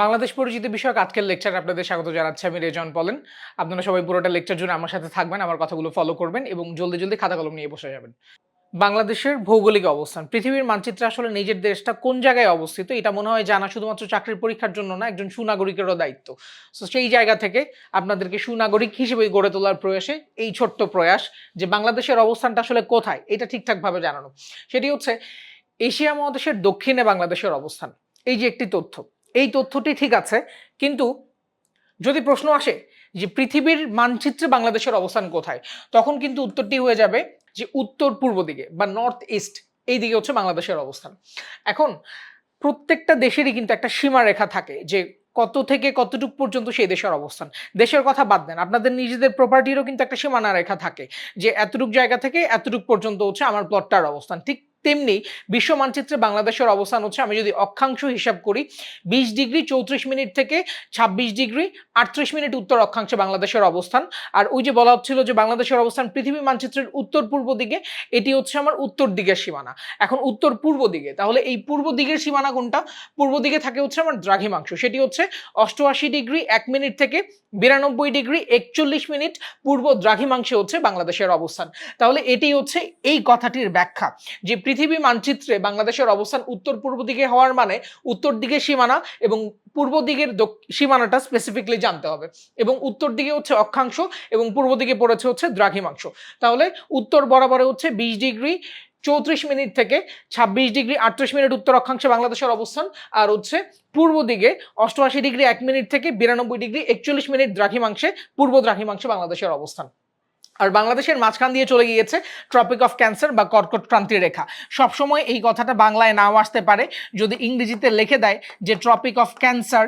বাংলাদেশ পরিচিতি বিষয়ক আজকের লেকচার আপনাদের স্বাগত জানাচ্ছি আমি রেজন বলেন আপনারা সবাই পুরোটা লেকচার জুড়ে আমার সাথে থাকবেন, আমার কথাগুলো ফলো করবেন এবং জলদি জলদি খাতা কলম নিয়ে বসে যাবেন। বাংলাদেশের ভৌগোলিক অবস্থান, পৃথিবীর মানচিত্রে আসলে নিজের দেশটা কোন জায়গায় অবস্থিত এটা মনে হয় জানা শুধুমাত্র চাকরির পরীক্ষার জন্য না, একজন সুনাগরিকেরও দায়িত্ব। সো সেই জায়গা থেকে আপনাদেরকে সুনাগরিক হিসেবে গড়ে তোলার প্রয়াসে এই ছোট্ট প্রয়াস যে বাংলাদেশের অবস্থানটা আসলে কোথায়, এটা ঠিকঠাকভাবে জানানো। সেটি হচ্ছে এশিয়া মহাদেশের দক্ষিণে বাংলাদেশের অবস্থান। এই যে একটি তথ্য এই তথ্যটি ঠিক আছে, কিন্তু যদি প্রশ্ন আসে যে পৃথিবীর মানচিত্রে বাংলাদেশের অবস্থান কোথায়, তখন কিন্তু উত্তরটি হয়ে যাবে যে উত্তর পূর্ব দিকে বা নর্থ ইস্ট এই দিকে হচ্ছে বাংলাদেশের অবস্থান। এখন প্রত্যেকটা দেশেরই কিন্তু একটা সীমারেখা থাকে যে কত থেকে কতটুক পর্যন্ত সেই দেশের অবস্থান। দেশের কথা বাদ দেন, আপনাদের নিজেদের প্রপার্টিরও কিন্তু একটা সীমানা রেখা থাকে যে এতটুক জায়গা থেকে এতটুক পর্যন্ত হচ্ছে আমার প্লটটার অবস্থান। ঠিক তেমনি বিশ্ব মানচিত্রে বাংলাদেশের অবস্থান হচ্ছে, আমি যদি অক্ষাংশ হিসাব করি, বিশ ডিগ্রি চৌত্রিশ মিনিট থেকে ছাব্বিশ ডিগ্রি আটত্রিশ মিনিট উত্তর অক্ষাংশে বাংলাদেশের অবস্থান। আর ওই যে বলা হচ্ছিল যে বাংলাদেশের অবস্থান পৃথিবী মানচিত্রের উত্তর পূর্ব দিকে, এটি হচ্ছে আমার উত্তর দিকের সীমানা। এখন উত্তর পূর্ব দিকে, তাহলে এই পূর্ব দিকের সীমানা কোনটা? পূর্ব দিকে থাকে হচ্ছে আমার দ্রাঘিমাংশ, সেটি হচ্ছে অষ্টআশি ডিগ্রি এক মিনিট থেকে বিরানব্বই ডিগ্রি একচল্লিশ মিনিট পূর্ব দ্রাঘিমাংশে হচ্ছে বাংলাদেশের অবস্থান। তাহলে এটি হচ্ছে এই কথাটির ব্যাখ্যা, যে পৃথিবী মানচিত্রে বাংলাদেশের অবস্থান উত্তর পূর্ব দিকে হওয়ার মানে উত্তর দিকের সীমানা এবং পূর্ব দিকের সীমানাটা স্পেসিফিকলি জানতে হবে। এবং উত্তর দিকে হচ্ছে অক্ষাংশ এবং পূর্ব দিকে পড়েছে হচ্ছে দ্রাঘিমাংশ। তাহলে উত্তর বরাবরে হচ্ছে বিশ ডিগ্রি চৌত্রিশ মিনিট থেকে ছাব্বিশ ডিগ্রি আটত্রিশ মিনিট উত্তর অক্ষাংশে বাংলাদেশের অবস্থান আর হচ্ছে পূর্ব দিকে অষ্টআশি ডিগ্রি এক মিনিট থেকে বিরানব্বই ডিগ্রি একচল্লিশ মিনিট দ্রাঘিমাংশে পূর্ব দ্রাঘিমাংশে বাংলাদেশের অবস্থান। আর বাংলাদেশের মাঝখান দিয়ে চলে গিয়েছে ট্রপিক অফ ক্যান্সার বা কর্কট ক্রান্তির রেখা। সবসময় এই কথাটা বাংলায় নাও আসতে পারে। যদি ইংরেজিতে লিখে দেয় যে ট্রপিক অফ ক্যান্সার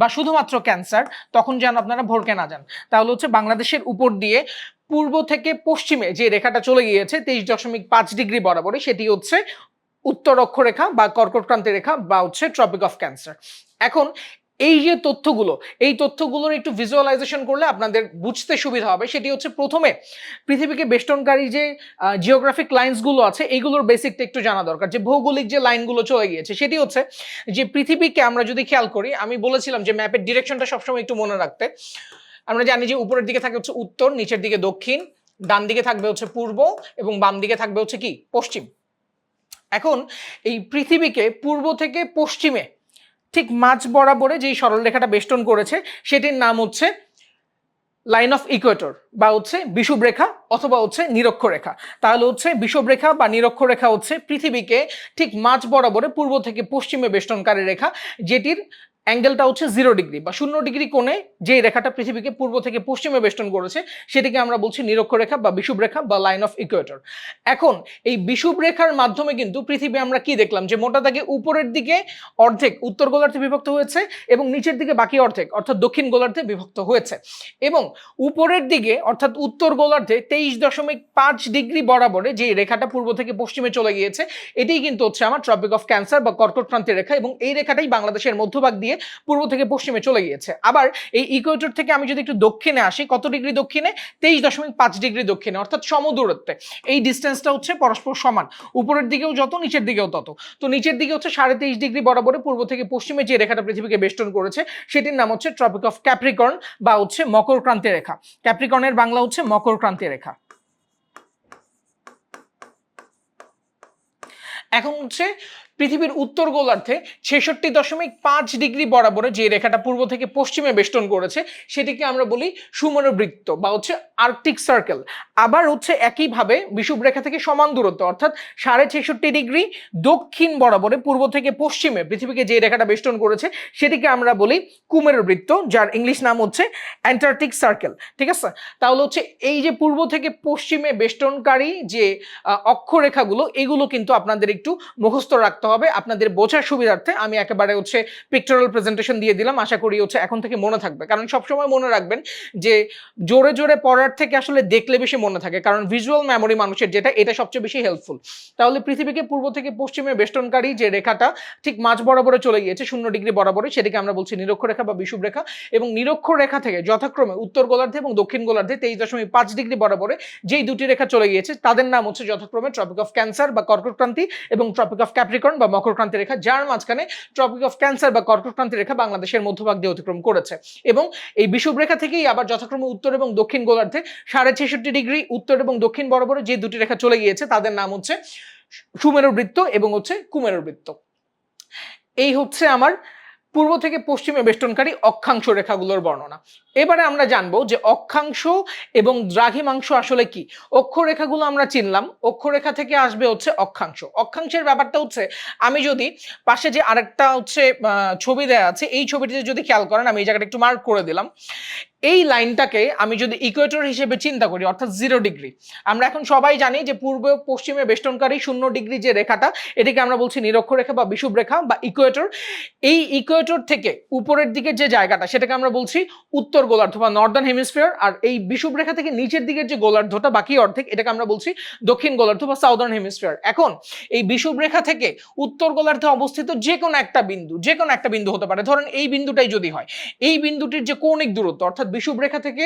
বা শুধুমাত্র ক্যান্সার তখন যেন আপনারা ভরকে না যান। তাহলে হচ্ছে বাংলাদেশের উপর দিয়ে পূর্ব থেকে পশ্চিমে যে রেখাটা চলে গিয়েছে, তেইশ দশমিক পাঁচ ডিগ্রি বরাবরে সেটি হচ্ছে উত্তর অক্ষরেখা বা কর্কট ক্রান্তি রেখা বা হচ্ছে ট্রপিক অফ ক্যান্সার এখন এই যে তথ্যগুলো, এই তথ্যগুলোর একটু ভিজুয়ালাইজেশন করলে আপনাদের বুঝতে সুবিধা হবে। সেটি হচ্ছে প্রথমে পৃথিবীকে বেষ্টনকারী যে জিওগ্রাফিক লাইন্সগুলো আছে এইগুলোর বেসিকটা একটু জানা দরকার। যে ভৌগোলিক যে লাইনগুলো চলে গিয়েছে, সেটি হচ্ছে যে পৃথিবীকে আমরা যদি খেয়াল করি, আমি বলেছিলাম যে ম্যাপের ডিরেকশনটা সবসময় একটু মনে রাখতে। আমরা জানি যে উপরের দিকে থাকে হচ্ছে উত্তর, নিচের দিকে দক্ষিণ, ডান দিকে থাকবে হচ্ছে পূর্ব এবং বাম দিকে থাকবে হচ্ছে কি? পশ্চিম। এখন এই পৃথিবীকে পূর্ব থেকে পশ্চিমে ঠিক মাঝ বরাবরে যেই সরলরেখাটা বেষ্টন করেছে, সেটির নাম হচ্ছে লাইন অফ ইকুয়েটর বা হচ্ছে বিষুবরেখা অথবা হচ্ছে নিরক্ষরেখা। তাহলে হচ্ছে বিষুবরেখা বা নিরক্ষরেখা হচ্ছে পৃথিবীকে ঠিক মাঝ বরাবরে পূর্ব থেকে পশ্চিমে বেষ্টনকারী রেখা, যেটির অ্যাঙ্গেলটা হচ্ছে জিরো ডিগ্রি বা শূন্য ডিগ্রি কোণে যে রেখাটা পৃথিবীকে পূর্ব থেকে পশ্চিমে বেষ্টন করেছে, সেটিকে আমরা বলছি নিরক্ষরেখা বা বিষুবরেখা বা লাইন অফ ইকুয়েটর এখন এই বিষুবরেখার মাধ্যমে কিন্তু পৃথিবী আমরা কি দেখলাম? যে মোটা দাগে উপরের দিকে অর্ধেক উত্তর গোলার্ধে বিভক্ত হয়েছে এবং নিচের দিকে বাকি অর্ধেক, অর্থাৎ দক্ষিণ গোলার্ধে বিভক্ত হয়েছে। এবং উপরের দিকে, অর্থাৎ উত্তর গোলার্ধে তেইশ দশমিক পাঁচ ডিগ্রি বরাবরে যে রেখাটা পূর্ব থেকে পশ্চিমে চলে গিয়েছে, এটাই কিন্তু হচ্ছে আমার ট্রপিক অফ ক্যান্সার বা কর্কট ক্রান্তির রেখা এবং এই রেখাটাই বাংলাদেশের মধ্যভাগ দিয়ে পূর্ব থেকে পশ্চিমে চলে গিয়েছে। আবার এই ইকুয়েটর থেকে আমি যদি একটু দক্ষিণে আসি, কত ডিগ্রি দক্ষিণে? তেইশ দশমিক পাঁচ ডিগ্রি দক্ষিণে, অর্থাৎ সমদূরত্বে। এই ডিস্টেন্সটা হচ্ছে পরস্পর সমান। উপরের দিকেও যত, নিচের দিকেও তত। তো নিচের দিকে হচ্ছে সাড়ে তেইশ ডিগ্রি বরাবরে পূর্ব থেকে পশ্চিমে যে রেখাটা পৃথিবীকে বেষ্টন করেছে, সেটির নাম হচ্ছে ট্রপিক অফ ক্যাপ্রিকর্ন বা হচ্ছে মকর ক্রান্তি রেখা। ক্যাপ্রিকর্নের বাংলা হচ্ছে মকর ক্রান্তি রেখা। এখন হচ্ছে পৃথিবীর উত্তর গোলার্ধে ছেষট্টি দশমিক পাঁচ ডিগ্রি বরাবরে যে রেখাটা পূর্ব থেকে পশ্চিমে বেষ্টন করেছে, সেটিকে আমরা বলি সুমনবৃত্ত বা হচ্ছে আর্কটিক সার্কেল। আবার হচ্ছে একইভাবে বিষুব রেখা থেকে সমান দূরত্ব, অর্থাৎ সাড়ে ছেষট্টি ডিগ্রি দক্ষিণ বরাবরে পূর্ব থেকে পশ্চিমে পৃথিবীকে যে রেখাটা বেষ্টন করেছে, সেটিকে আমরা বলি কুমের বৃত্ত যার ইংলিশ নাম হচ্ছে অ্যান্টার্কটিক সার্কেল। ঠিক আছে? তাহলে হচ্ছে এই যে পূর্ব থেকে পশ্চিমে বেষ্টনকারী যে অক্ষরেখাগুলো, এগুলো কিন্তু আপনাদের একটু মুখস্থ রাখতে হবে। আপনাদের বোঝার সুবিধার্থে আমি একেবারে হচ্ছে পিকচারাল প্রেজেন্টেশন দিয়ে দিলাম। আশা করি হচ্ছে এখন থেকে মনে থাকবে। কারণ সবসময় মনে রাখবেন যে জোরে জোরে পড়ার থেকে আসলে দেখলে বেশি মনে থাকে। কারণ ভিজুয়াল মেমোরি মানুষের যেটা, এটা সবচেয়ে বেশি হেল্পফুল তাহলে পৃথিবীকে পূর্ব থেকে পশ্চিমে বেষ্টনকারী যে রেখাটা, ঠিক মাঝ বরাবরে চলে গিয়েছে, শূন্য ডিগ্রি বরাবরে সেটিকে আমরা বলছি নিরক্ষরেখা বা বিষুব রেখা। এবং নিরক্ষরেখা থেকে যথাক্রমে উত্তর গোলার্ধে এবং দক্ষিণ গোলার্ধে তেইশ দশমিক পাঁচ ডিগ্রি বরাবরে যেই দুটি রেখা চলে গিয়েছে, তাদের নাম হচ্ছে যথাক্রমে ট্রপিক অফ ক্যান্সার বা কর্কট ক্রান্তি এবং ট্রপিক অফ ক্যাপ্রিকর্ন বা মকরক্রান্তি রেখা, যার মাঝখানে ট্রপিক অফ ক্যান্সার বা কর্কটক্রান্তি রেখা বাংলাদেশের মধ্যভাগ দিয়ে অতিক্রম করেছে। এবং এই বিষুব রেখা থেকেই আবার যথাক্রমে উত্তর এবং দক্ষিণ গোলার্ধে সাড়ে ছেষট্টি ডিগ্রি উত্তর এবং দক্ষিণ বরাবরে যে দুটি রেখা চলে গিয়েছে, তাদের নাম হচ্ছে সুমেরু বৃত্ত এবং হচ্ছে কুমেরু বৃত্ত এই হচ্ছে আমার পূর্ব থেকে পশ্চিমে বেষ্টনকারী অক্ষাংশ রেখাগুলোর বর্ণনা। এবারে আমরা জানব যে অক্ষাংশ এবং দ্রাঘিমাংশ আসলে কি? অক্ষরেখাগুলো আমরা চিনলাম, অক্ষরেখা থেকে আসবে হচ্ছে অক্ষাংশ। অক্ষাংশের ব্যাপারটা হচ্ছে, আমি যদি পাশে যে আরেকটা হচ্ছে ছবি দেয়া আছে, এই ছবিটিতে যদি খেয়াল করেন, আমি এই জায়গাটা একটু মার্ক করে দিলাম। এই লাইনটাকে আমি যদি ইকুয়েটর হিসেবে চিন্তা করি, অর্থাৎ জিরো ডিগ্রি আমরা এখন সবাই জানি যে পূর্ব পশ্চিমে বেষ্টনকারী শূন্য ডিগ্রি যে রেখাটা, এটিকে আমরা বলছি নিরক্ষরেখা বা বিষুব রেখা বা ইকুয়েটর এই ইকুয়েটর থেকে উপরের দিকের যে জায়গাটা, সেটাকে আমরা বলছি উত্তর গোলার্ধ বা নর্দার্ন হেমিস্ফিয়ার আর এই বিষুব রেখা থেকে নিচের দিকের যে গোলার্ধটা, বাকি অর্ধেক, এটাকে আমরা বলছি দক্ষিণ গোলার্ধ বা সাউদার্ন হেমিস্ফিয়ার এখন, এই বিষুব রেখা থেকে উত্তর গোলার্ধে অবস্থিত যে কোনো একটা বিন্দু যে কোনো একটা বিন্দু হতে পারে, ধরেন এই বিন্দুটাই যদি হয়, এই বিন্দুটির যে কৌণিক দূরত্ব, অর্থাৎ বিষুব রেখা থেকে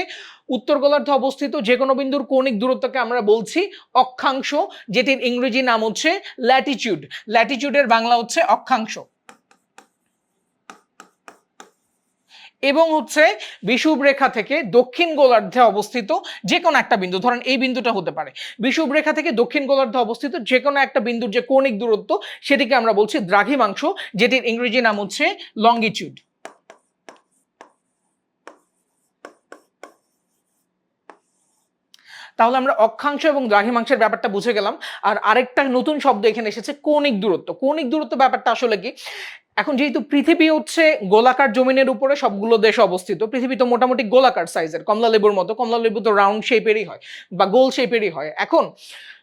উত্তর গোলার্ধে অবস্থিত যে কোনো বিন্দুর কৌণিক দূরত্বকে আমরা বলছি অক্ষাংশ, যেটির ইংরেজি নাম হচ্ছে ল্যাটিচিউড ল্যাটিচিউডের বাংলা হচ্ছে অক্ষাংশ। এবং হচ্ছে বিষুব রেখা থেকে দক্ষিণ গোলার্ধে অবস্থিত যে কোনো একটা বিন্দু, ধরেন এই বিন্দুটা হতে পারে। বিষুব রেখা থেকে দক্ষিণ গোলার্ধে অবস্থিত যে কোনো একটা বিন্দুর যে কৌণিক দূরত্ব, সেটিকে আমরা বলছি দ্রাঘিমাংশ, যেটির ইংরেজি নাম হচ্ছে লঙ্গিচিউড তাহলে আমরা অক্ষাংশ এবং দ্রাঘিমাংশের ব্যাপারটা বুঝে গেলাম। আর আরেকটা নতুন শব্দ এখানে এসেছে, কৌণিক দূরত্ব। কৌণিক দূরত্ব ব্যাপারটা আসলে কি? এখন যেহেতু পৃথিবী হচ্ছে গোলাকার জমিনের উপরে সবগুলো দেশ অবস্থিত, পৃথিবী তো মোটামুটি গোলাকার সাইজের কমলা লেবুর মতো। কমলা লেবু তো রাউন্ড শেপেরই হয় বা গোল শেপেরই হয়। এখন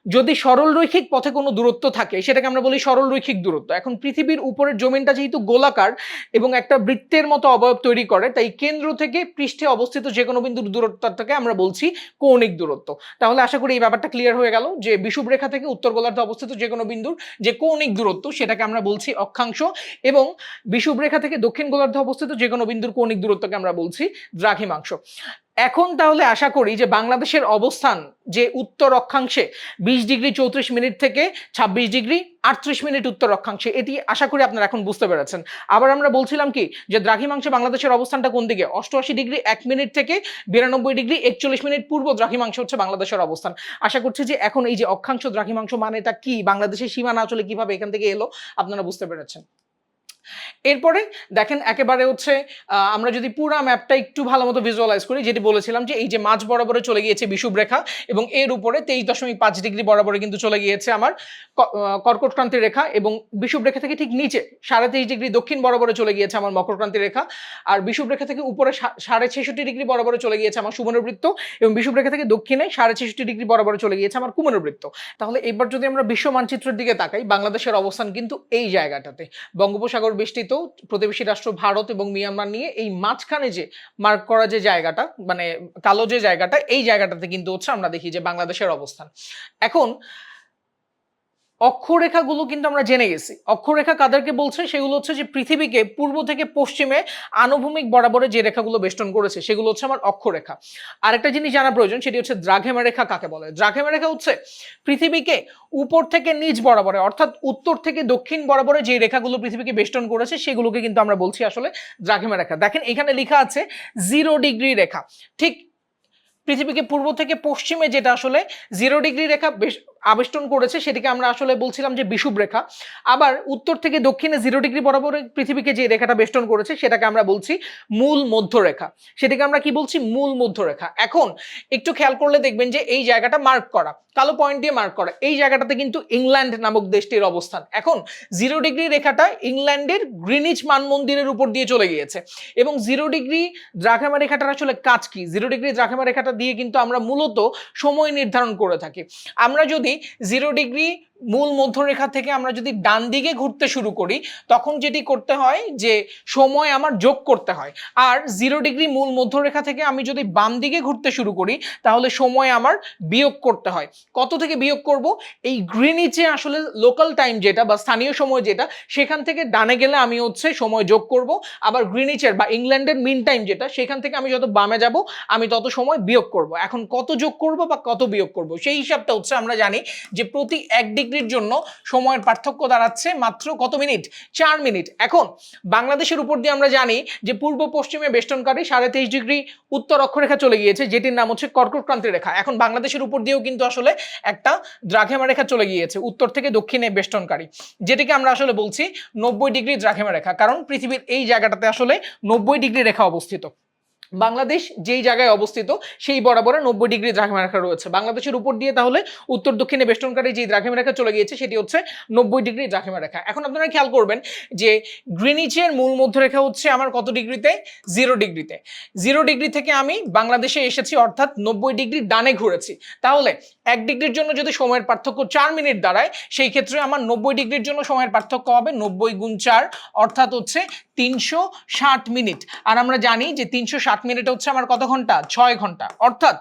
যদি সরল রৈখিক পথে কোনো দূরত্ব থাকে, সেটাকে আমরা বলি সরল রৈখিক দূরত্ব। এখন পৃথিবীর উপরের জমিনটা যেহেতু গোলাকার এবং একটা বৃত্তের মতো অবয়ব তৈরি করে, তাই কেন্দ্র থেকে পৃষ্ঠে অবস্থিত যে কোনো বিন্দুর দূরত্বটাকে আমরা বলছি কৌণিক দূরত্ব। তাহলে আশা করি এই ব্যাপারটা ক্লিয়ার হয়ে গেল যে বিষুব রেখা থেকে উত্তর গোলার্ধে অবস্থিত যে কোনো বিন্দুর যে কৌণিক দূরত্ব, সেটাকে আমরা বলছি অক্ষাংশ এবং বিষুব রেখা থেকে দক্ষিণ গোলার্ধে অবস্থিত যে কোনো বিন্দুর কৌণিক দূরত্বকে আমরা বলছি দ্রাঘিমাংশ। এখন তাহলে আশা করি যে বাংলাদেশের অবস্থান যে উত্তর অক্ষাংশে বিশ ডিগ্রি চৌত্রিশ মিনিট থেকে ছাব্বিশ ডিগ্রি আটত্রিশ মিনিট উত্তর অক্ষাংশে এটি আশা করি আপনারা এখন বুঝতে পেরেছেন। আবার আমরা বলছিলাম কি যে দ্রাঘিমাংশে বাংলাদেশের অবস্থানটা কোন দিকে? অষ্টআশি ডিগ্রি এক মিনিট থেকে বিরানব্বই ডিগ্রি একচল্লিশ মিনিট পূর্ব দ্রাঘিমাংশ হচ্ছে বাংলাদেশের অবস্থান। আশা করছি যে এখন এই যে অক্ষাংশ দ্রাঘিমাংশ মানেটা কি? বাংলাদেশের সীমানা আসলে কীভাবে এখান থেকে এলো? আপনারা বুঝতে পেরেছেন। এরপরে দেখেন একেবারে হচ্ছে আমরা যদি পুরো ম্যাপটা একটু ভালো মতো ভিজুয়ালাইজ করি, যেটি বলেছিলাম যে এই যে মাঝ বরাবরে চলে গিয়েছে বিষুব রেখা এবং এর উপরে তেইশ দশমিক পাঁচ ডিগ্রি বরাবরে কিন্তু চলে গিয়েছে আমার কর্কটক্রান্তি রেখা এবং বিষুব রেখা থেকে ঠিক নিচে সাড়ে তেইশ ডিগ্রি দক্ষিণ বরাবরে চলে গিয়েছে আমার মকরক্রান্তি রেখা আর বিষুব রেখা থেকে উপরে সাড়ে ছেষট্টি ডিগ্রি বরাবরে চলে গিয়েছে আমার সুবর্ণবৃত্ত এবং বিষুব রেখা থেকে দক্ষিণে সাড়ে ছেষট্টি ডিগ্রি বরাবরে চলে গিয়েছে আমার কুমরবৃত্ত। তাহলে এবার যদি আমরা বিশ্ব মানচিত্রের দিকে তাকাই, বাংলাদেশের অবস্থান কিন্তু এই জায়গাটাতে। বঙ্গোপসাগর বেষ্টিত প্রতিবেশী রাষ্ট্র ভারত এবং মিয়ানমার নিয়ে এই মাঝখানে যে মার্ক করা যে জায়গাটা মানে কালো যে জায়গাটা, এই জায়গাটাতে কিন্তু হচ্ছে আমরা দেখি যে বাংলাদেশের অবস্থান। এখন অক্ষরেখাগুলো কিন্তু আমরা জেনে গেছি। অক্ষরেখা কাদেরকে বলছে? সেগুলো হচ্ছে যে পৃথিবীকে পূর্ব থেকে পশ্চিমে আনুভূমিক বরাবরে যে রেখাগুলো বেষ্টন করেছে, সেগুলো হচ্ছে আমার অক্ষরেখা। আরেকটা জিনিস জানা প্রয়োজন, সেটি হচ্ছে দ্রাঘেমা রেখা কাকে বলে? দ্রাঘেমা রেখা হচ্ছে পৃথিবীকে উপর থেকে নিচ বরাবরে, অর্থাৎ উত্তর থেকে দক্ষিণ বরাবরে যে রেখাগুলো পৃথিবীকে বেষ্টন করেছে, সেগুলোকে কিন্তু আমরা বলছি আসলে দ্রাঘেমা রেখা। দেখেন, এখানে লেখা আছে জিরো ডিগ্রি রেখা। ঠিক পৃথিবীকে পূর্ব থেকে পশ্চিমে যেটা আসলে জিরো ডিগ্রি রেখা আবেষ্টন করেছে, সেটিকে আমরা আসলে বলছিলাম যে বিষুব রেখা। আবার উত্তর থেকে দক্ষিণে জিরো ডিগ্রি বরাবর পৃথিবীকে যে রেখাটা বেষ্টন করেছে, সেটাকে আমরা বলছি মূল মধ্যরেখা। সেটাকে আমরা কি বলছি? মূল মধ্যরেখা। এখন একটু খেয়াল করলে দেখবেন যে এই জায়গাটা মার্ক করা, কালো পয়েন্ট দিয়ে মার্ক করা, এই জায়গাটাতে কিন্তু ইংল্যান্ড নামক দেশটির অবস্থান। এখন জিরো ডিগ্রি রেখাটা ইংল্যান্ডের গ্রিনিচ মানমন্দিরের উপর দিয়ে চলে গিয়েছে। এবং জিরো ডিগ্রি দ্রাঘিমা রেখাটার আসলে কাজ কি? জিরো ডিগ্রি দ্রাঘিমা রেখাটা দিয়ে কিন্তু আমরা মূলত সময় নির্ধারণ করে থাকি। আমরা যদি জিরো ডিগ্রি মূল মধ্যরেখা থেকে আমরা যদি ডান দিকে ঘুরতে শুরু করি, তখন যেটি করতে হয় যে সময় আমার যোগ করতে হয়। আর জিরো ডিগ্রি মূল মধ্যরেখা থেকে আমি যদি বাম দিকে ঘুরতে শুরু করি, তাহলে সময় আমার বিয়োগ করতে হয়। কত থেকে বিয়োগ করব? এই গ্রিনিচে আসলে লোকাল টাইম যেটা বা স্থানীয় সময় যেটা, সেখান থেকে ডানে গেলে আমি হচ্ছে সময় যোগ করব। আবার গ্রিনিচের বা ইংল্যান্ডের মিন টাইম যেটা, সেখান থেকে আমি যত বামে যাব, আমি তত সময় বিয়োগ করব। এখন কত যোগ করব বা কত বিয়োগ করব? সেই হিসাবটা হচ্ছে আমরা জানি যে প্রতি এক ডিগ্রি ডিগ্রির জন্য সময়ের পার্থক্য দাঁড়াচ্ছে মাত্র কত মিনিট? চার মিনিট। এখন বাংলাদেশের উপর দিয়ে আমরা জানি যে পূর্ব পশ্চিমে বেষ্টনকারী সাড়ে তেইশ ডিগ্রি উত্তর অক্ষরেখা চলে গিয়েছে, যেটির নাম হচ্ছে কর্কট ক্রান্তি রেখা। এখন বাংলাদেশের উপর দিয়েও কিন্তু আসলে একটা দ্রাঘেমা রেখা চলে গিয়েছে, উত্তর থেকে দক্ষিণে বেষ্টনকারী। যেটিকে আমরা আসলে বলছি নব্বই ডিগ্রি দ্রাঘেমা রেখা, কারণ পৃথিবীর এই জায়গাটাতে আসলে নব্বই ডিগ্রি রেখা অবস্থিত। বাংলাদেশ যেই জায়গায় অবস্থিত, সেই বরাবরে নব্বই ডিগ্রি দ্রাঘিমা রেখা রয়েছে। বাংলাদেশের উপর দিয়ে তাহলে উত্তর, দক্ষিণে বেষ্টনকারী যে দ্রাঘিমা রেখা চলে গিয়েছে, সেটি হচ্ছে নব্বই ডিগ্রি দ্রাঘিমা রেখা। এখন আপনারা খেয়াল করবেন যে গ্রিনিচের মূল মধ্যরেখা হচ্ছে আমার কত ডিগ্রিতে? জিরো ডিগ্রিতে। জিরো ডিগ্রি থেকে আমি বাংলাদেশে এসেছি, অর্থাৎ নব্বই ডিগ্রি ডানে ঘুরেছি। তাহলে এক ডিগ্রির জন্য যদি সময়ের পার্থক্য চার মিনিট দাঁড়ায়, সেই ক্ষেত্রে আমার নব্বই ডিগ্রির জন্য সময়ের পার্থক্য হবে নব্বই গুণ চার, অর্থাৎ হচ্ছে তিনশো ষাট মিনিট। আর আমরা জানি যে তিনশো ষাট মিনিট হচ্ছে আমার কত ঘণ্টা? ছয় ঘণ্টা। অর্থাৎ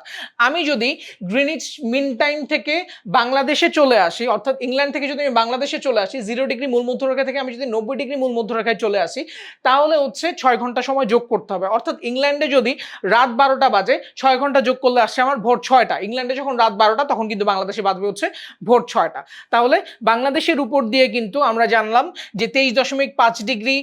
আমি যদি গ্রিনিচ মিন টাইম থেকে বাংলাদেশে চলে আসি, অর্থাৎ ইংল্যান্ড থেকে যদি আমি বাংলাদেশে চলে আসি, জিরো ডিগ্রি মূল মধ্যরেখা থেকে আমি যদি নব্বই ডিগ্রি মূল মধ্যরেখায় চলে আসি, তাহলে হচ্ছে ছয় ঘণ্টা সময় যোগ করতে হবে। অর্থাৎ ইংল্যান্ডে যদি রাত বারোটা বাজে, ছয় ঘণ্টা যোগ করলে আসছে আমার ভোর ছয়টা। ইংল্যান্ডে যখন রাত বারোটা, তখন কিন্তু বাংলাদেশে বাজবে হচ্ছে ভোর ছয়টা। তাহলে বাংলাদেশের উপর দিয়ে কিন্তু আমরা জানলাম যে তেইশ দশমিক পাঁচ ডিগ্রি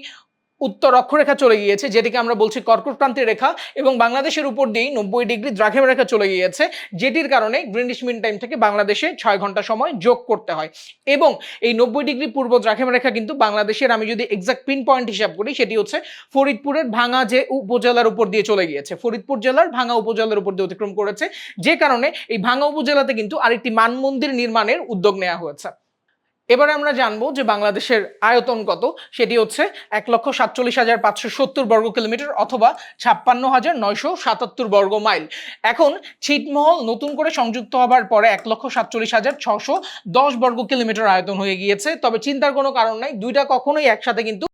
উত্তর অক্ষরেখা চলে গিয়েছে, যেটিকে আমরা বলছি কর্কট ক্রান্তির রেখা এবং বাংলাদেশের উপর দিয়েই নব্বই ডিগ্রি দ্রাঘিমা রেখা চলে গিয়েছে, যেটির কারণে গ্রিনিশ মিন টাইম থেকে বাংলাদেশে ছয় ঘণ্টা সময় যোগ করতে হয়। এবং এই নব্বই ডিগ্রি পূর্ব দ্রাঘিমা রেখা কিন্তু বাংলাদেশের আমি যদি এক্সাক্ট পিন পয়েন্ট হিসাব করি, সেটি হচ্ছে ফরিদপুরের ভাঙা যে উপজেলার উপর দিয়ে চলে গিয়েছে, ফরিদপুর জেলার ভাঙা উপজেলার উপর দিয়ে অতিক্রম করেছে, যে কারণে এই ভাঙা উপজেলাতে কিন্তু আরেকটি মানমন্দির নির্মাণের উদ্যোগ নেওয়া হয়েছে। এবারে আমরা জানব যে বাংলাদেশের আয়তন কত? সেটি হচ্ছে এক লক্ষ সাতচল্লিশ হাজার পাঁচশো সত্তর বর্গ কিলোমিটার অথবা ছাপ্পান্ন হাজার নয়শো সাতাত্তর বর্গ মাইল। এখন ছিটমহল নতুন করে সংযুক্ত হবার পরে এক লক্ষ সাতচল্লিশ হাজার ছশো দশ বর্গ কিলোমিটার আয়তন হয়ে গিয়েছে। তবে চিন্তার কোনো কারণ নাই, দুইটা কখনোই একসাথে কিন্তু